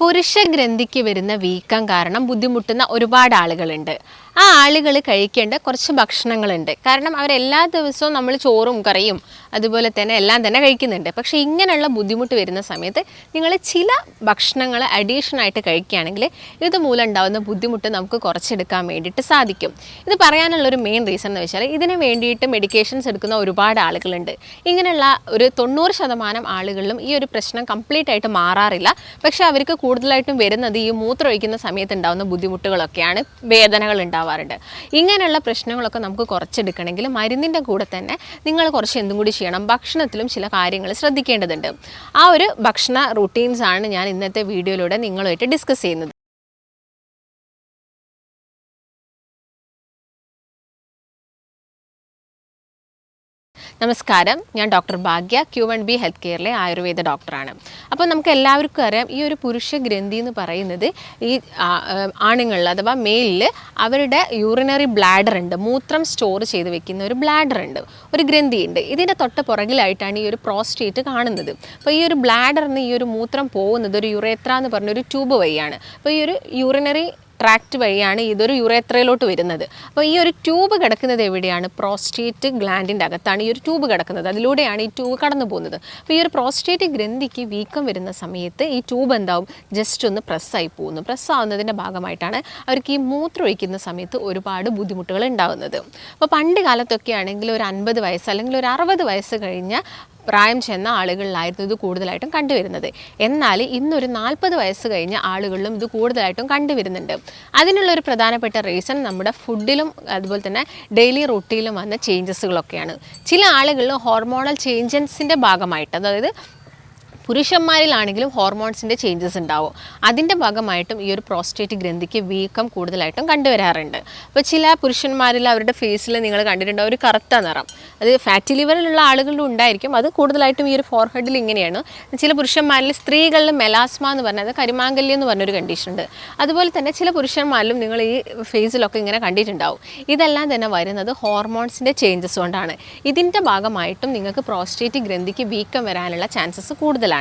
പുരുഷ ഗ്രന്ഥിക്ക് വരുന്ന വീക്കം കാരണം ബുദ്ധിമുട്ടുന്ന ഒരുപാട് ആളുകളുണ്ട്. ആ ആളുകൾ കഴിക്കേണ്ട കുറച്ച് ഭക്ഷണങ്ങളുണ്ട്. കാരണം അവരെല്ലാ ദിവസവും നമ്മൾ ചോറും കറിയും അതുപോലെ തന്നെ എല്ലാം തന്നെ കഴിക്കുന്നുണ്ട്. പക്ഷേ ഇങ്ങനെയുള്ള ബുദ്ധിമുട്ട് വരുന്ന സമയത്ത് നിങ്ങൾ ചില ഭക്ഷണങ്ങൾ അഡീഷണായിട്ട് കഴിക്കുകയാണെങ്കിൽ ഇത് മൂലം ഉണ്ടാകുന്ന ബുദ്ധിമുട്ട് നമുക്ക് കുറച്ചെടുക്കാൻ വേണ്ടിയിട്ട് സാധിക്കും. ഇത് പറയാനുള്ള ഒരു മെയിൻ റീസൺ എന്ന് വെച്ചാൽ ഇതിന് വേണ്ടിയിട്ട് മെഡിക്കേഷൻസ് എടുക്കുന്ന ഒരുപാട് ആളുകളുണ്ട്. ഇങ്ങനെയുള്ള ഒരു തൊണ്ണൂറ് ശതമാനം ആളുകളിലും ഈ ഒരു പ്രശ്നം കംപ്ലീറ്റ് ആയിട്ട് മാറാറില്ല. പക്ഷേ അവർക്ക് കൂടുതലായിട്ടും വരുന്നത് ഈ മൂത്രം ഒഴിക്കുന്ന സമയത്ത് ഉണ്ടാകുന്ന ബുദ്ധിമുട്ടുകളൊക്കെയാണ് വേദനകൾ ഉണ്ടാവാറുണ്ട്. ഇങ്ങനെയുള്ള പ്രശ്നങ്ങളൊക്കെ നമുക്ക് കുറച്ചെടുക്കണമെങ്കിൽ മരുന്നിന്റെ കൂടെ തന്നെ നിങ്ങൾ കുറച്ച് എന്തും കൂടി ചെയ്യണം. ഭക്ഷണത്തിലും ചില കാര്യങ്ങൾ ശ്രദ്ധിക്കേണ്ടതുണ്ട്. ആ ഒരു ഭക്ഷണ റൂട്ടീൻസ് ആണ് ഞാൻ ഇന്നത്തെ വീഡിയോയിലൂടെ നിങ്ങളുമായിട്ട് ഡിസ്കസ് ചെയ്യുന്നത്. നമസ്കാരം. ഞാൻ doctor Bhagya Q one B health കെയറിലെ Ayurveda ഡോക്ടറാണ്. അപ്പോൾ നമുക്ക് എല്ലാവർക്കും അറിയാം ഈ ഒരു പുരുഷ ഗ്രന്ഥി എന്ന് പറയുന്നത് ഈ ആണുങ്ങളിൽ അഥവാ മെയിലിൽ അവരുടെ യൂറിനറി ബ്ലാഡർ ഉണ്ട്. മൂത്രം സ്റ്റോർ ചെയ്ത് വെക്കുന്ന ഒരു ബ്ലാഡർ ഉണ്ട്. ഒരു ഗ്രന്ഥി ഉണ്ട്. ഇതിന്റെ തൊട്ട് പുറകിലായിട്ടാണ് ഈ ഒരു പ്രോസ്റ്റേറ്റ് കാണുന്നത്. അപ്പോൾ ഈ ഒരു ബ്ലാഡറിന് ഈ ഒരു മൂത്രം പോകുന്നത് ഒരു യുറേത്ര എന്ന് പറഞ്ഞൊരു ട്യൂബ് വഴിയാണ്. അപ്പോൾ ഈ ഒരു യൂറിനറി ട്രാക്റ്റ് വഴിയാണ് ഇതൊരു യുറേത്രയിലോട്ട് വരുന്നത്. അപ്പോൾ ഈ ഒരു ട്യൂബ് കിടക്കുന്നത് എവിടെയാണ്? പ്രോസ്റ്റേറ്റ് ഗ്ലാൻഡിന്റെ അകത്താണ് ഈ ഒരു ട്യൂബ് കിടക്കുന്നത്. അതിലൂടെയാണ് ഈ ട്യൂബ് കടന്നു പോകുന്നത്. അപ്പോൾ ഈ ഒരു പ്രോസ്റ്റേറ്റ് ഗ്രന്ഥിക്ക് വീക്കം വരുന്ന സമയത്ത് ഈ ട്യൂബ് എന്താവും? ജസ്റ്റ് ഒന്ന് പ്രസ്സായി പോകുന്നു. പ്രസ് ആവുന്നതിന്റെ ഭാഗമായിട്ടാണ് അവർക്ക് ഈ മൂത്രം ഒഴിക്കുന്ന സമയത്ത് ഒരുപാട് ബുദ്ധിമുട്ടുകൾ ഉണ്ടാകുന്നത്. അപ്പോൾ പണ്ട് കാലത്തൊക്കെ ആണെങ്കിൽ ഒരു അൻപത് വയസ്സ് അല്ലെങ്കിൽ ഒരു അറുപത് വയസ്സ് കഴിഞ്ഞ പ്രായം ചെന്ന ആളുകളിലായിരുന്നു ഇത് കൂടുതലായിട്ടും കണ്ടുവരുന്നത്. എന്നാൽ ഇന്നൊരു നാൽപ്പത് വയസ്സ് കഴിഞ്ഞ ആളുകളിലും ഇത് കൂടുതലായിട്ടും കണ്ടുവരുന്നുണ്ട്. അതിനുള്ള ഒരു പ്രധാനപ്പെട്ട റീസൺ നമ്മുടെ ഫുഡിലും അതുപോലെ തന്നെ ഡെയിലി റൂട്ടീനിലും വന്ന ചേഞ്ചസുകളൊക്കെയാണ്. ചില ആളുകളിൽ ഹോർമോണൽ ചേഞ്ചസിന്റെ ഭാഗമായിട്ട് അതായത് പുരുഷന്മാരിലാണെങ്കിലും ഹോർമോൺസിന്റെ ചേഞ്ചസ് ഉണ്ടാവും. അതിന്റെ ഭാഗമായിട്ടും ഈ ഒരു പ്രോസ്റ്റേറ്റ് ഗ്രന്ഥിക്ക് വീക്കം കൂടുതലായിട്ടും കണ്ടുവരാറുണ്ട്. അപ്പോൾ ചില പുരുഷന്മാരിൽ അവരുടെ ഫേസിൽ നിങ്ങൾ കണ്ടിട്ടുണ്ടാവും ഒരു കറുത്ത നിറം. അത് ഫാറ്റി ലിവറിലുള്ള ആളുകളിലും ഉണ്ടായിരിക്കും. അത് കൂടുതലായിട്ടും ഈ ഒരു ഫോർഹെഡിൽ ഇങ്ങനെയാണ്. ചില പുരുഷന്മാരിൽ സ്ത്രീകളിൽ മെലാസ്മ എന്ന് പറഞ്ഞത് കരിമാങ്കല്യം എന്ന് പറഞ്ഞൊരു കണ്ടീഷൻ ഉണ്ട്. അതുപോലെ തന്നെ ചില പുരുഷന്മാരിലും നിങ്ങൾ ഈ ഫേസിലൊക്കെ ഇങ്ങനെ കണ്ടിട്ടുണ്ടാവും. ഇതെല്ലാം തന്നെ വരുന്നത് ഹോർമോൺസിന്റെ ചേഞ്ചസ് കൊണ്ടാണ്. ഇതിന്റെ ഭാഗമായിട്ടും നിങ്ങൾക്ക് പ്രോസ്റ്റേറ്റ് ഗ്രന്ഥിക്ക് വീക്കം വരാനുള്ള ചാൻസസ് കൂടുതലാണ്.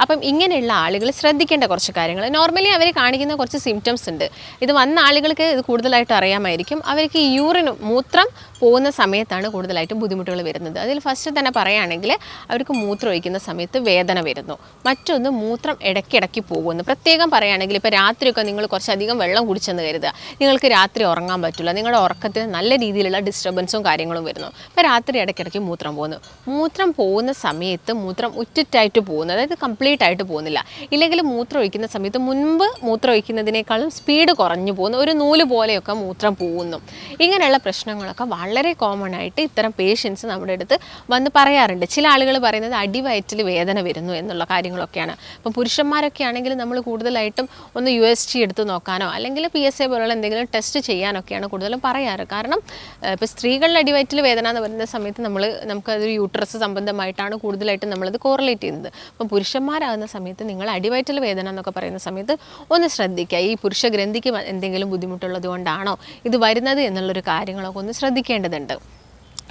അപ്പം ഇങ്ങനെയുള്ള ആളുകൾ ശ്രദ്ധിക്കേണ്ട കുറച്ച് കാര്യങ്ങൾ. നോർമലി അവർ കാണിക്കുന്ന കുറച്ച് സിംറ്റംസ് ഉണ്ട്. ഇത് വന്ന ആളുകൾക്ക് ഇത് കൂടുതലായിട്ട് അറിയാമായിരിക്കും. അവർക്ക് യൂറിൻ മൂത്രം പോകുന്ന സമയത്താണ് കൂടുതലായിട്ടും ബുദ്ധിമുട്ടുകൾ വരുന്നത്. അതിൽ ഫസ്റ്റ് തന്നെ പറയുകയാണെങ്കിൽ അവർക്ക് മൂത്രം ഒഴിക്കുന്ന സമയത്ത് വേദന വരുന്നു. മറ്റൊന്ന് മൂത്രം ഇടയ്ക്കിടയ്ക്ക് പോകുന്നു. പ്രത്യേകം പറയുകയാണെങ്കിൽ ഇപ്പോൾ രാത്രിയൊക്കെ നിങ്ങൾ കുറച്ചധികം വെള്ളം കുടിച്ചെന്ന് കരുതുക. നിങ്ങൾക്ക് രാത്രി ഉറങ്ങാൻ പറ്റില്ല. നിങ്ങളുടെ ഉറക്കത്തിന് നല്ല രീതിയിലുള്ള ഡിസ്റ്റർബൻസും കാര്യങ്ങളും വരുന്നു. അപ്പോൾ രാത്രി ഇടയ്ക്കിടയ്ക്ക് മൂത്രം പോകുന്നു. മൂത്രം പോകുന്ന സമയത്ത് മൂത്രം ഉറ്റിറ്റായിട്ട് പോകുന്നു. അതായത് കംപ്ലീറ്റ് ആയിട്ട് പോകുന്നില്ല. ഇല്ലെങ്കിൽ മൂത്രം ഒഴിക്കുന്ന സമയത്ത് മുൻപ് മൂത്രം ഒഴിക്കുന്നതിനേക്കാളും സ്പീഡ് കുറഞ്ഞു പോകുന്നു. ഒരു നൂൽ പോലെയൊക്കെ മൂത്രം പോകുന്നു. ഇങ്ങനെയുള്ള പ്രശ്നങ്ങളൊക്കെ വളരെ കോമൺ ആയിട്ട് ഇത്തരം പേഷ്യൻസ് നമ്മുടെ അടുത്ത് വന്ന് പറയാറുണ്ട്. ചില ആളുകൾ പറയുന്നത് അടിവയറ്റിൽ വേദന വരുന്നു എന്നുള്ള കാര്യങ്ങളൊക്കെയാണ്. അപ്പം പുരുഷന്മാരൊക്കെ ആണെങ്കിൽ നമ്മൾ കൂടുതലായിട്ടും ഒന്ന് യു എസ് ടി എടുത്ത് നോക്കാനോ അല്ലെങ്കിൽ പി എസ് എ പോലുള്ള എന്തെങ്കിലും ടെസ്റ്റ് ചെയ്യാനൊക്കെയാണ് കൂടുതലും പറയാറ്. കാരണം ഇപ്പോൾ സ്ത്രീകളുടെ അടിവയറ്റിൽ വേദന എന്ന് പറയുന്ന സമയത്ത് നമ്മൾ നമുക്കത് യൂട്രസ് സംബന്ധമായിട്ടാണ് കൂടുതലായിട്ടും നമ്മളത് കോറിലേറ്റ് ചെയ്യുന്നത്. അപ്പം പുരുഷന്മാരാകുന്ന സമയത്ത് നിങ്ങൾ അടിവയറ്റൽ വേദന എന്നൊക്കെ പറയുന്ന സമയത്ത് ഒന്ന് ശ്രദ്ധിക്കുക. ഈ പുരുഷ ഗ്രന്ഥിക്ക് എന്തെങ്കിലും ബുദ്ധിമുട്ടുള്ളത് കൊണ്ടാണോ ഇത് വരുന്നത് എന്നുള്ളൊരു കാര്യങ്ങളൊക്കെ ഒന്ന് ശ്രദ്ധിക്കേണ്ടതുണ്ട്.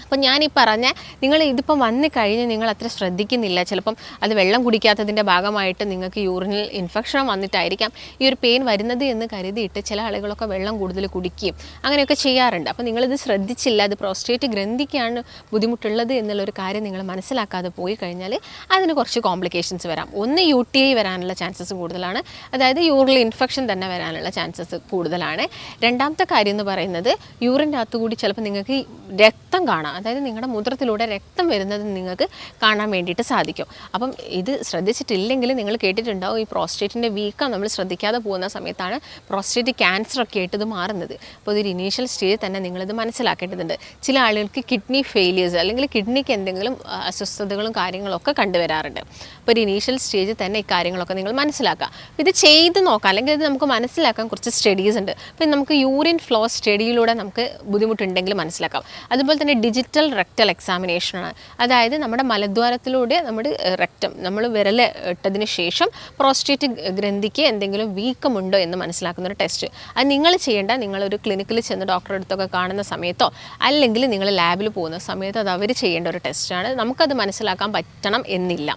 അപ്പം ഞാൻ ഈ പറഞ്ഞ നിങ്ങൾ ഇതിപ്പം വന്നു കഴിഞ്ഞ് നിങ്ങൾ അത്ര ശ്രദ്ധിക്കുന്നില്ല. ചിലപ്പം അത് വെള്ളം കുടിക്കാത്തതിന്റെ ഭാഗമായിട്ട് നിങ്ങൾക്ക് യൂറിനിൽ ഇൻഫെക്ഷൻ വന്നിട്ടായിരിക്കാം ഈ ഒരു പെയിൻ വരുന്നത് എന്ന് കരുതിയിട്ട് ചില ആളുകളൊക്കെ വെള്ളം കൂടുതൽ കുടിക്കുകയും അങ്ങനെയൊക്കെ ചെയ്യാറുണ്ട്. അപ്പോൾ നിങ്ങളിത് ശ്രദ്ധിച്ചില്ല അത് പ്രോസ്റ്റേറ്റ് ഗ്രന്ഥിക്കാണ് ബുദ്ധിമുട്ടുള്ളത് എന്നുള്ളൊരു കാര്യം നിങ്ങൾ മനസ്സിലാക്കാതെ പോയി കഴിഞ്ഞാൽ അതിന് കുറച്ച് കോംപ്ലിക്കേഷൻസ് വരാം. ഒന്ന് യു ടി ഐ വരാനുള്ള ചാൻസസ് കൂടുതലാണ്. അതായത് യൂറിനൽ ഇൻഫെക്ഷൻ തന്നെ വരാനുള്ള ചാൻസസ് കൂടുതലാണ്. രണ്ടാമത്തെ കാര്യം എന്ന് പറയുന്നത് യൂറിന്റെ അകത്തുകൂടി ചിലപ്പോൾ നിങ്ങൾക്ക് രക്തം കാണാം. അതായത് നിങ്ങളുടെ മൂത്രത്തിലൂടെ രക്തം വരുന്നത് നിങ്ങൾക്ക് കാണാൻ വേണ്ടിയിട്ട് സാധിക്കും. അപ്പം ഇത് ശ്രദ്ധിച്ചിട്ടില്ലെങ്കിൽ നിങ്ങൾ കേട്ടിട്ടുണ്ടാവും ഈ പ്രോസ്റ്റേറ്റിന്റെ വീക്കം നമ്മൾ ശ്രദ്ധിക്കാതെ പോകുന്ന സമയത്താണ് പ്രോസ്റ്റേറ്റ് ക്യാൻസർ ഒക്കെ ആയിട്ട് ഇത് മാറുന്നത്. അപ്പോൾ ഇതൊരു ഇനീഷ്യൽ സ്റ്റേജിൽ തന്നെ നിങ്ങളിത് മനസ്സിലാക്കേണ്ടതുണ്ട്. ചില ആളുകൾക്ക് കിഡ്നി ഫെയിലിയേഴ്സ് അല്ലെങ്കിൽ കിഡ്നിക്ക് എന്തെങ്കിലും അസ്വസ്ഥതകളും കാര്യങ്ങളൊക്കെ കണ്ടുവരാറുണ്ട്. അപ്പോൾ ഒരു ഇനീഷ്യൽ സ്റ്റേജിൽ തന്നെ ഈ കാര്യങ്ങളൊക്കെ നിങ്ങൾ മനസ്സിലാക്കുക. ഇത് ചെയ്ത് നോക്കാം. അല്ലെങ്കിൽ ഇത് നമുക്ക് മനസ്സിലാക്കാൻ കുറച്ച് സ്റ്റഡീസ് ഉണ്ട്. അപ്പോൾ നമുക്ക് യൂറിൻ ഫ്ലോ സ്റ്റഡിയിലൂടെ നമുക്ക് ബുദ്ധിമുട്ടുണ്ടെങ്കിൽ മനസ്സിലാക്കാം. അതുപോലെ തന്നെ ഡിജിറ്റൽ ഡിജിറ്റൽ റെക്ടൽ എക്സാമിനേഷനാണ് അതായത് നമ്മുടെ മലദ്വാരത്തിലൂടെ നമ്മുടെ റെക്റ്റം നമ്മൾ വിരൽ ഇട്ടതിന് ശേഷം പ്രോസ്റ്റേറ്റ് ഗ്രന്ഥിക്ക് എന്തെങ്കിലും വീക്കമുണ്ടോ എന്ന് മനസ്സിലാക്കുന്ന ഒരു ടെസ്റ്റ് അത് നിങ്ങൾ ചെയ്യേണ്ട നിങ്ങളൊരു ക്ലിനിക്കിൽ ചെന്ന് ഡോക്ടറെ അടുത്തൊക്കെ കാണുന്ന സമയത്തോ അല്ലെങ്കിൽ നിങ്ങൾ ലാബിൽ പോകുന്ന സമയത്തോ അത് അവർ ചെയ്യേണ്ട ഒരു ടെസ്റ്റാണ് നമുക്കത് മനസ്സിലാക്കാൻ പറ്റണം എന്നില്ല.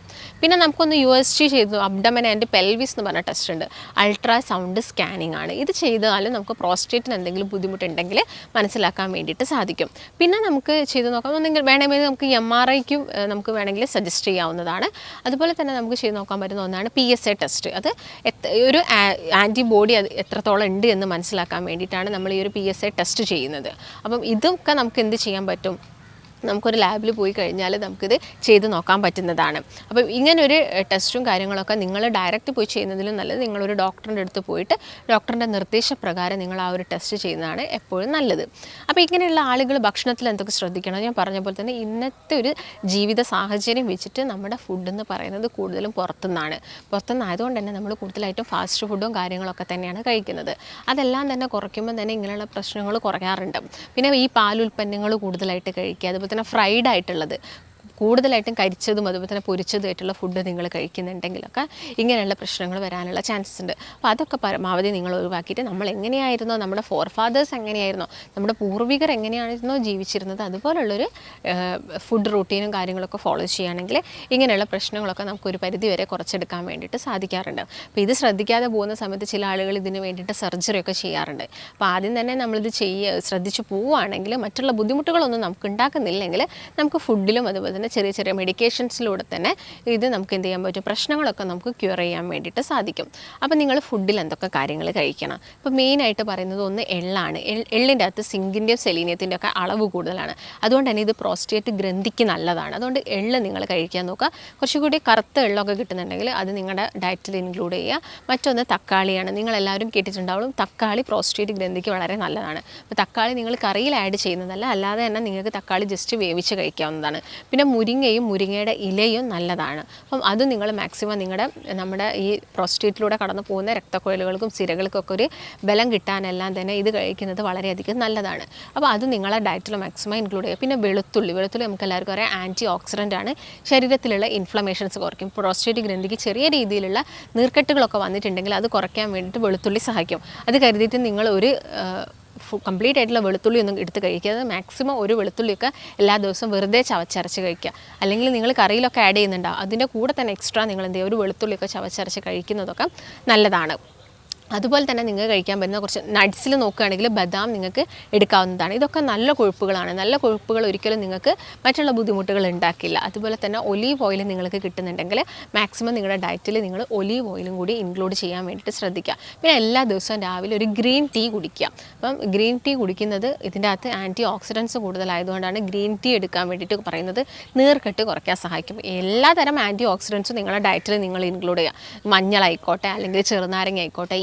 പിന്നെ നമുക്കൊന്ന് യു എസ് ജി ചെയ്തു. അബ്ഡമൻ ആൻഡ് പെൽവിസ് എന്ന് പറഞ്ഞ ടെസ്റ്റ് ഉണ്ട്. അൾട്രാസൗണ്ട് സ്കാനിങ് ആണ്. ഇത് ചെയ്താലും നമുക്ക് പ്രോസ്റ്റേറ്റിന് എന്തെങ്കിലും ബുദ്ധിമുട്ടുണ്ടെങ്കിൽ മനസ്സിലാക്കാൻ വേണ്ടിയിട്ട് സാധിക്കും. പിന്നെ നമുക്ക് നോക്കാം. ഒന്നെങ്കിൽ വേണമെങ്കിൽ നമുക്ക് എം ആർ ഐക്കും നമുക്ക് വേണമെങ്കിൽ സജസ്റ്റ് ചെയ്യാവുന്നതാണ്. അതുപോലെ തന്നെ നമുക്ക് ചെയ്ത് നോക്കാൻ പറ്റുന്ന ഒന്നാണ് പി എസ് എ ടെസ്റ്റ് അത് ഒരു ആന്റിബോഡി അത് എത്രത്തോളം ഉണ്ട് എന്ന് മനസ്സിലാക്കാൻ വേണ്ടിയിട്ടാണ് നമ്മൾ ഈ ഒരു പി എസ് എ ടെസ്റ്റ് ചെയ്യുന്നത്. അപ്പം ഇതൊക്കെ നമുക്ക് എന്ത് ചെയ്യാൻ പറ്റും? നമുക്കൊരു ലാബിൽ പോയി കഴിഞ്ഞാൽ നമുക്കിത് ചെയ്ത് നോക്കാൻ പറ്റുന്നതാണ്. അപ്പം ഇങ്ങനൊരു ടെസ്റ്റും കാര്യങ്ങളൊക്കെ നിങ്ങൾ ഡയറക്റ്റ് പോയി ചെയ്യുന്നതിലും നല്ലത് നിങ്ങളൊരു ഡോക്ടറിന്റെ അടുത്ത് പോയിട്ട് ഡോക്ടറിന്റെ നിർദ്ദേശപ്രകാരം നിങ്ങൾ ആ ഒരു ടെസ്റ്റ് ചെയ്യുന്നതാണ് എപ്പോഴും നല്ലത്. അപ്പോൾ ഇങ്ങനെയുള്ള ആളുകൾ ഭക്ഷണത്തിൽ എന്തൊക്കെ ശ്രദ്ധിക്കണം? ഞാൻ പറഞ്ഞ പോലെ തന്നെ ഇന്നത്തെ ഒരു ജീവിത സാഹചര്യം വെച്ചിട്ട് നമ്മുടെ ഫുഡ് എന്ന് പറയുന്നത് കൂടുതലും പുറത്തുനിന്നാണ്. പുറത്തുനിന്ന് ആയതുകൊണ്ട് തന്നെ നമ്മൾ കൂടുതലായിട്ടും ഫാസ്റ്റ് ഫുഡും കാര്യങ്ങളൊക്കെ തന്നെയാണ് കഴിക്കുന്നത്. അതെല്ലാം തന്നെ കുറയ്ക്കുമ്പോൾ തന്നെ ഇങ്ങനെയുള്ള പ്രശ്നങ്ങൾ കുറയാറുണ്ട്. പിന്നെ ഈ പാലുൽപ്പന്നങ്ങൾ കൂടുതലായിട്ട് കഴിക്കുക അതുപോലെ തന്നെ ഫ്രൈഡ് ആയിട്ടുള്ളത്. കൂടുതലായിട്ടും കരിച്ചതും അതുപോലെ തന്നെ പൊരിച്ചതും ആയിട്ടുള്ള ഫുഡ് നിങ്ങൾ കഴിക്കുന്നുണ്ടെങ്കിലൊക്കെ ഇങ്ങനെയുള്ള പ്രശ്നങ്ങൾ വരാനുള്ള ചാൻസസ് ഉണ്ട്. അപ്പോൾ അതൊക്കെ പരമാവധി നിങ്ങൾ ഒഴിവാക്കിയിട്ട് നമ്മൾ എങ്ങനെയായിരുന്നോ നമ്മുടെ ഫോർ ഫാദേഴ്സ് എങ്ങനെയായിരുന്നോ നമ്മുടെ പൂർവികർ എങ്ങനെയായിരുന്നോ ജീവിച്ചിരുന്നത് അതുപോലുള്ളൊരു ഫുഡ് റൂട്ടീനും കാര്യങ്ങളൊക്കെ ഫോളോ ചെയ്യുകയാണെങ്കിൽ ഇങ്ങനെയുള്ള പ്രശ്നങ്ങളൊക്കെ നമുക്ക് ഒരു പരിധി വരെ കുറച്ചെടുക്കാൻ വേണ്ടിയിട്ട് സാധിക്കാറുണ്ട്. അപ്പോൾ ഇത് ശ്രദ്ധിക്കാതെ പോകുന്ന സമയത്ത് ചില ആളുകൾ ഇതിന് വേണ്ടിയിട്ട് സർജറി ഒക്കെ ചെയ്യാറുണ്ട്. അപ്പോൾ ആദ്യം തന്നെ നമ്മളിത് ചെയ്യ ശ്രദ്ധിച്ച് പോവുകയാണെങ്കിൽ മറ്റുള്ള ബുദ്ധിമുട്ടുകളൊന്നും നമുക്ക് ഉണ്ടാക്കുന്നില്ലെങ്കിൽ നമുക്ക് ഫുഡിലും അതുപോലെ തന്നെ ചെറിയ ചെറിയ മെഡിക്കേഷൻസിലൂടെ തന്നെ ഇത് നമുക്ക് എന്ത് ചെയ്യാൻ പറ്റും? പ്രശ്നങ്ങളൊക്കെ നമുക്ക് ക്യൂർ ചെയ്യാൻ വേണ്ടിയിട്ട് സാധിക്കും. അപ്പോൾ നിങ്ങൾ ഫുഡിൽ എന്തൊക്കെ കാര്യങ്ങൾ കഴിക്കണം? ഇപ്പോൾ മെയിനായിട്ട് പറയുന്നത് ഒന്ന് എള്ളാണ്. എള്ളിന്റെ അകത്ത് സിങ്കിന്റെയും സെലീനിയത്തിന്റെ ഒക്കെ അളവ് കൂടുതലാണ്. അതുകൊണ്ട് തന്നെ ഇത് പ്രോസ്റ്റേറ്റ് ഗ്രന്ഥിക്ക് നല്ലതാണ്. അതുകൊണ്ട് എള്ള് നിങ്ങൾ കഴിക്കാൻ നോക്കുക. കുറച്ചുകൂടി കറുത്ത എള്ളൊക്കെ കിട്ടുന്നുണ്ടെങ്കിൽ അത് നിങ്ങളുടെ ഡയറ്റിൽ ഇൻക്ലൂഡ് ചെയ്യുക. മറ്റൊന്ന് തക്കാളിയാണ്. നിങ്ങളെല്ലാവരും കേട്ടിട്ടുണ്ടാവും തക്കാളി പ്രോസ്റ്റേറ്റ് ഗ്രന്ഥിക്ക് വളരെ നല്ലതാണ്. അപ്പോൾ തക്കാളി നിങ്ങൾ കറിയിൽ ആഡ് ചെയ്യുന്നതല്ല അല്ലാതെ തന്നെ നിങ്ങൾക്ക് തക്കാളി ജസ്റ്റ് വേവിച്ച് കഴിക്കാവുന്നതാണ്. പിന്നെ മുരിങ്ങയും മുരിങ്ങയുടെ ഇലയും നല്ലതാണ്. അപ്പം അത് നിങ്ങൾ മാക്സിമം നിങ്ങളുടെ നമ്മുടെ ഈ പ്രോസ്റ്റേറ്റിലൂടെ കടന്നു പോകുന്ന രക്തക്കുഴലുകൾക്കും സിരകൾക്കൊക്കെ ഒരു ബലം കിട്ടാനെല്ലാം തന്നെ ഇത് കഴിക്കുന്നത് വളരെയധികം നല്ലതാണ്. അപ്പോൾ അത് നിങ്ങളുടെ ഡയറ്റിൽ മാക്സിമം ഇൻക്ലൂഡ് ചെയ്യുക. പിന്നെ വെളുത്തുള്ളി വെളുത്തുള്ളി നമുക്ക് എല്ലാവർക്കും അറിയാം ആന്റി ഓക്സിഡന്റ് ആണ്. ശരീരത്തിലുള്ള ഇൻഫ്ലമേഷൻസ് കുറയ്ക്കും. പ്രോസ്റ്റേറ്റ് ഗ്രന്ഥിക്ക് ചെറിയ രീതിയിലുള്ള നീർക്കെട്ടുകളൊക്കെ വന്നിട്ടുണ്ടെങ്കിൽ അത് കുറയ്ക്കാൻ വേണ്ടിയിട്ട് വെളുത്തുള്ളി സഹായിക്കും. അത് കരുതിയിട്ട് നിങ്ങൾ ഒരു കംപ്ലീറ്റ് ആയിട്ടുള്ള വെളുത്തുള്ളി ഒന്നും എടുത്ത് കഴിക്കാതെ മാക്സിമം ഒരു വെളുത്തുള്ളിയൊക്കെ എല്ലാ ദിവസവും വെറുതെ ചവച്ചരച്ച് കഴിക്കുക. അല്ലെങ്കിൽ നിങ്ങൾ കറിയിലൊക്കെ ആഡ് ചെയ്യുന്നുണ്ടാവും. അതിന്റെ കൂടെ തന്നെ എക്സ്ട്രാ നിങ്ങൾ എന്ത് ചെയ്യുക? ഒരു വെളുത്തുള്ളിയൊക്കെ ചവച്ചരച്ച് കഴിക്കുന്നതൊക്കെ നല്ലതാണ്. അതുപോലെ തന്നെ നിങ്ങൾക്ക് കഴിക്കാൻ പറ്റുന്ന കുറച്ച് നട്ട്സിൽ നോക്കുകയാണെങ്കിൽ ബദാം നിങ്ങൾക്ക് എടുക്കാവുന്നതാണ്. ഇതൊക്കെ നല്ല കൊഴുപ്പുകളാണ്. നല്ല കൊഴുപ്പുകൾ ഒരിക്കലും നിങ്ങൾക്ക് മറ്റുള്ള ബുദ്ധിമുട്ടുകൾ ഉണ്ടാക്കില്ല. അതുപോലെ തന്നെ ഒലീവ് ഓയിൽ നിങ്ങൾക്ക് കിട്ടുന്നുണ്ടെങ്കിൽ മാക്സിമം നിങ്ങളുടെ ഡയറ്റിൽ നിങ്ങൾ ഒലീവ് ഓയിലും കൂടി ഇൻക്ലൂഡ് ചെയ്യാൻ വേണ്ടിയിട്ട് ശ്രദ്ധിക്കുക. പിന്നെ എല്ലാ ദിവസവും രാവിലെ ഒരു ഗ്രീൻ ടീ കുടിക്കുക. അപ്പം ഗ്രീൻ ടീ കുടിക്കുന്നത് ഇതിന്റെ അകത്ത് ആന്റി ഓക്സിഡൻസ് കൂടുതലായതുകൊണ്ടാണ് ഗ്രീൻ ടീ എടുക്കാൻ വേണ്ടിയിട്ട് പറയുന്നത്. നീർക്കെട്ട് കുറയ്ക്കാൻ സഹായിക്കും. എല്ലാ തരം ആന്റി ഓക്സിഡൻസും നിങ്ങളുടെ ഡയറ്റിൽ നിങ്ങൾ ഇൻക്ലൂഡ് ചെയ്യുക. മഞ്ഞളായിക്കോട്ടെ അല്ലെങ്കിൽ ചെറുനാരങ്ങ ആയിക്കോട്ടെ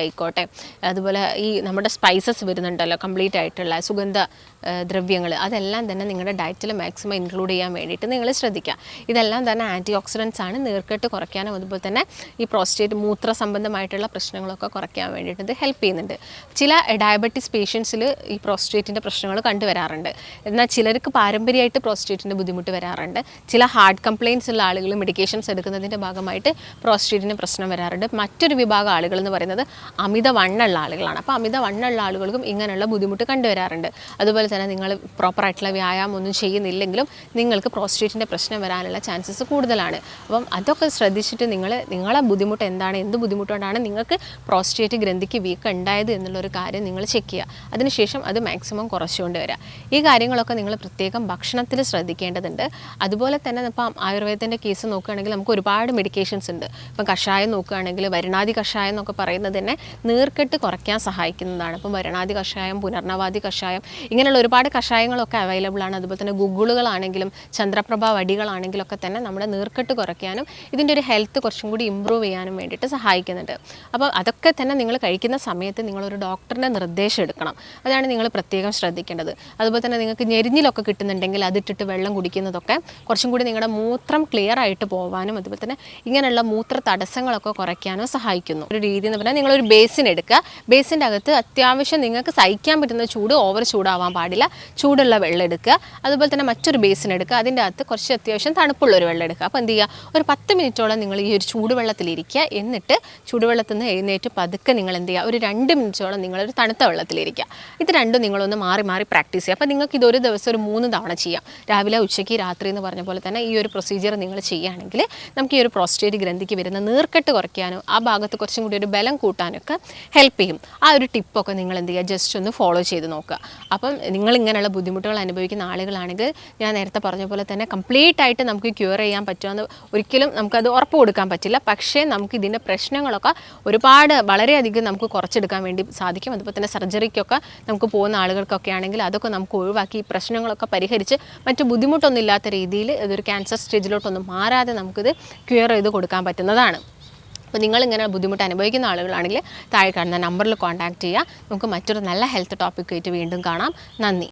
ആയിക്കോട്ടെ. അതുപോലെ ഈ നമ്മുടെ സ്പൈസസ് വരുന്നുണ്ടല്ലോ കംപ്ലീറ്റ് ആയിട്ടുള്ള സുഗന്ധ ദ്രവ്യങ്ങൾ അതെല്ലാം തന്നെ നിങ്ങളുടെ ഡയറ്റിൽ മാക്സിമം ഇൻക്ലൂഡ് ചെയ്യാൻ വേണ്ടിയിട്ട് നിങ്ങൾ ശ്രദ്ധിക്കുക. ഇതെല്ലാം തന്നെ ആന്റി ഓക്സിഡൻസ് ആണ് നീർക്കെട്ട് കുറയ്ക്കാനും അതുപോലെ തന്നെ ഈ പ്രോസ്റ്റേറ്റ് മൂത്ര സംബന്ധമായിട്ടുള്ള പ്രശ്നങ്ങളൊക്കെ കുറയ്ക്കാൻ വേണ്ടിയിട്ട് ഇത് ഹെൽപ്പ് ചെയ്യുന്നുണ്ട്. ചില ഡയബറ്റിസ് പേഷ്യൻസിൽ ഈ പ്രോസ്റ്റേറ്റിന്റെ പ്രശ്നങ്ങൾ കണ്ടുവരാറുണ്ട്. എന്നാൽ ചിലർക്ക് പാരമ്പര്യമായിട്ട് പ്രോസ്റ്റേറ്റിന്റെ ബുദ്ധിമുട്ട് വരാറുണ്ട്. ചില ഹാർട്ട് കംപ്ലയിൻസ് ഉള്ള ആളുകൾ മെഡിക്കേഷൻസ് എടുക്കുന്നതിന്റെ ഭാഗമായിട്ട് പ്രോസ്റ്റേറ്റിന് പ്രശ്നം വരാറുണ്ട്. മറ്റൊരു വിഭാഗം ആളുകൾ എന്ന് പറയുന്നത് അമിത വണ്ണുള്ള ആളുകളാണ്. അപ്പോൾ അമിത വണ്ണുള്ള ആളുകൾക്കും ഇങ്ങനെയുള്ള ബുദ്ധിമുട്ട് കണ്ടുവരാറുണ്ട്. അതുപോലെ തന്നെ നിങ്ങൾ പ്രോപ്പറായിട്ടുള്ള വ്യായാമം ഒന്നും ചെയ്യുന്നില്ലെങ്കിലും നിങ്ങൾക്ക് പ്രോസ്റ്റേറ്റിന്റെ പ്രശ്നം വരാനുള്ള ചാൻസസ് കൂടുതലാണ്. അപ്പം അതൊക്കെ ശ്രദ്ധിച്ചിട്ട് നിങ്ങൾ നിങ്ങളെ ബുദ്ധിമുട്ട് എന്താണ് എന്ത് ബുദ്ധിമുട്ടുകൊണ്ടാണ് നിങ്ങൾക്ക് പ്രോസ്റ്റേറ്റ് ഗ്രന്ഥിക്ക് വീക്ക് ഉണ്ടായത് എന്നുള്ളൊരു കാര്യം നിങ്ങൾ ചെക്ക് ചെയ്യുക. അതിനുശേഷം അത് മാക്സിമം കുറച്ചുകൊണ്ട് വരിക ഈ കാര്യങ്ങളൊക്കെ നിങ്ങൾ പ്രത്യേകം ഭക്ഷണത്തിൽ ശ്രദ്ധിക്കേണ്ടതുണ്ട്. അതുപോലെ തന്നെ ഇപ്പം ആയുർവേദത്തിന്റെ കേസ് നോക്കുകയാണെങ്കിൽ നമുക്ക് ഒരുപാട് മെഡിക്കേഷൻസ് ഉണ്ട്. ഇപ്പം കഷായം നോക്കുകയാണെങ്കിൽ വരുണാതി കഷായം എന്നൊക്കെ പറയുന്നത് തന്നെ നീർക്കെട്ട് കുറയ്ക്കാൻ സഹായിക്കുന്നതാണ്. ഇപ്പം വരുണാതി കഷായം പുനർനവാതി കഷായം ഇങ്ങനെയുള്ള ഒരുപാട് കഷായങ്ങളൊക്കെ അവൈലബിൾ ആണ്. അതുപോലെ തന്നെ ഗുഗിളുകളാണെങ്കിലും ചന്ദ്രപ്രഭ വടികളാണെങ്കിലും ഒക്കെ തന്നെ നമ്മുടെ നീർക്കെട്ട് കുറയ്ക്കാനും ഇതിന്റെ ഒരു ഹെൽത്ത് കുറച്ചും കൂടി ഇമ്പ്രൂവ് ചെയ്യാനും വേണ്ടിയിട്ട് സഹായിക്കുന്നുണ്ട്. അപ്പോൾ അതൊക്കെ തന്നെ നിങ്ങൾ കഴിക്കുന്ന സമയത്ത് നിങ്ങളൊരു ഡോക്ടറിന്റെ നിർദ്ദേശം എടുക്കണം. അതാണ് നിങ്ങൾ പ്രത്യേകം ശ്രദ്ധിക്കേണ്ടത്. അതുപോലെ തന്നെ നിങ്ങൾക്ക് ഞെരിഞ്ഞിലൊക്കെ കിട്ടുന്നുണ്ടെങ്കിൽ അതിട്ടിട്ട് വെള്ളം കുടിക്കുന്നതൊക്കെ കുറച്ചും കൂടി നിങ്ങളുടെ മൂത്രം ക്ലിയർ ആയിട്ട് പോകാനും അതുപോലെ തന്നെ ഇങ്ങനെയുള്ള മൂത്ര തടസ്സങ്ങളൊക്കെ കുറയ്ക്കാനും സഹായിക്കുന്നു. ഒരു രീതി എന്ന് പറഞ്ഞാൽ നിങ്ങളൊരു ബേസിൻ എടുക്കുക. ബേസിന്റെ അകത്ത് അത്യാവശ്യം നിങ്ങൾക്ക് സഹിക്കാൻ പറ്റുന്ന ചൂട് ഓവർ ചൂടാവാൻ പാടില്ല. ചൂടുള്ള വെള്ളം എടുക്കുക. അതുപോലെ തന്നെ മറ്റൊരു ബേസിൻ എടുക്കുക. അതിന്റെ അകത്ത് കുറച്ച് അത്യാവശ്യം തണുപ്പുള്ള ഒരു വെള്ളം എടുക്കുക. അപ്പോൾ എന്ത് ചെയ്യുക? ഒരു പത്ത് മിനിറ്റോളം നിങ്ങൾ ഈ ഒരു ചൂടുവെള്ളത്തിലിരിക്കുക എന്നിട്ട് ചൂടുവെള്ളത്തിൽ നിന്ന് എഴുന്നേറ്റ് പതുക്കെ നിങ്ങൾ എന്ത് ചെയ്യുക? ഒരു രണ്ട് മിനിറ്റോളം നിങ്ങളൊരു തണുത്ത വെള്ളത്തിലിരിക്കുക ഇത് രണ്ടും നിങ്ങളൊന്ന് മാറി മാറി പ്രാക്ടീസ് ചെയ്യുക. അപ്പോൾ നിങ്ങൾക്ക് ഇതൊരു ദിവസം ഒരു മൂന്ന് തവണ ചെയ്യാം. രാവിലെ ഉച്ചയ്ക്ക് രാത്രി എന്ന് പറഞ്ഞ പോലെ തന്നെ ഈ ഒരു പ്രൊസീജിയർ നിങ്ങൾ ചെയ്യുകയാണെങ്കിൽ നമുക്ക് ഈ ഒരു പ്രോസ്റ്റേറ്റ് ഗ്രന്ഥിക്ക് വരുന്ന നീർക്കെട്ട് കുറയ്ക്കാനും ആ ഭാഗത്ത് കുറച്ചും കൂടി ഒരു ബലം കൂട്ടാനൊക്കെ ഹെൽപ്പ് ചെയ്യും. ആ ഒരു ടിപ്പൊക്കെ നിങ്ങൾ എന്ത് ചെയ്യുക? ജസ്റ്റ് ഒന്ന് ഫോളോ ചെയ്ത് നോക്കുക. അപ്പം നിങ്ങൾ ഇങ്ങനെയുള്ള ബുദ്ധിമുട്ടുകൾ അനുഭവിക്കുന്ന ആളുകളാണെങ്കിൽ ഞാൻ നേരത്തെ പറഞ്ഞ പോലെ തന്നെ കംപ്ലീറ്റ് ആയിട്ട് നമുക്ക് ക്യൂർ ചെയ്യാൻ പറ്റുമെന്ന് ഒരിക്കലും നമുക്കത് ഉറപ്പ് കൊടുക്കാൻ പറ്റില്ല. പക്ഷേ നമുക്ക് ഇതിന്റെ പ്രശ്നങ്ങളൊക്കെ ഒരുപാട് വളരെയധികം നമുക്ക് കുറച്ചെടുക്കാൻ വേണ്ടി സാധിക്കും. അതുപോലെ തന്നെ സർജറിക്കൊക്കെ നമുക്ക് പോകുന്ന ആളുകൾക്കൊക്കെ ആണെങ്കിൽ അതൊക്കെ നമുക്ക് ഒഴിവാക്കി ഈ പ്രശ്നങ്ങളൊക്കെ പരിഹരിച്ച് മറ്റ് ബുദ്ധിമുട്ടൊന്നും ഇല്ലാത്ത രീതിയിൽ ഇതൊരു ക്യാൻസർ സ്റ്റേജിലോട്ടൊന്നും മാറാതെ നമുക്കിത് ക്യൂർ ചെയ്ത് കൊടുക്കാൻ പറ്റുന്നതാണ്. അപ്പോൾ നിങ്ങളിങ്ങനെ ബുദ്ധിമുട്ട് അനുഭവിക്കുന്ന ആളുകളാണെങ്കിൽ താഴെ കാണുന്ന നമ്പറിൽ കോൺടാക്റ്റ് ചെയ്യുക. നമുക്ക് മറ്റൊരു നല്ല ഹെൽത്ത് ടോപ്പിക്കായിട്ട് വീണ്ടും കാണാം. നന്ദി.